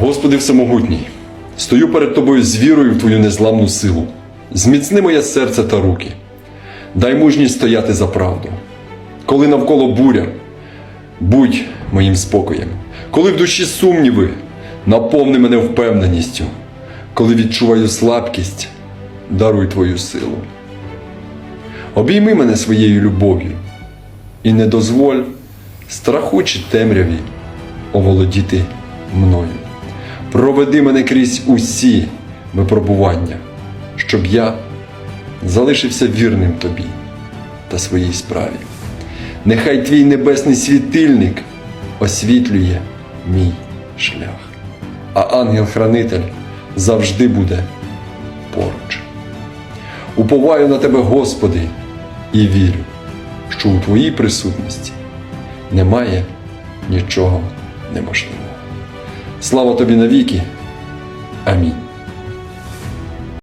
Господи Всемогутній, стою перед Тобою з вірою в Твою незламну силу. Зміцни моє серце та руки. Дай мужність стояти за правду. Коли навколо буря, будь моїм спокоєм. Коли в душі сумніви, наповни мене впевненістю. Коли відчуваю слабкість, даруй Твою силу. Обійми мене своєю любов'ю і не дозволь страху чи темряві оволодіти мною. Проведи мене крізь усі випробування, щоб я залишився вірним тобі та своїй справі. Нехай твій небесний світильник освітлює мій шлях, а ангел-хранитель завжди буде поруч. Уповаю на тебе, Господи, і вірю, що у Твоїй присутності немає нічого неможливого. Слава тобі навіки. Амінь.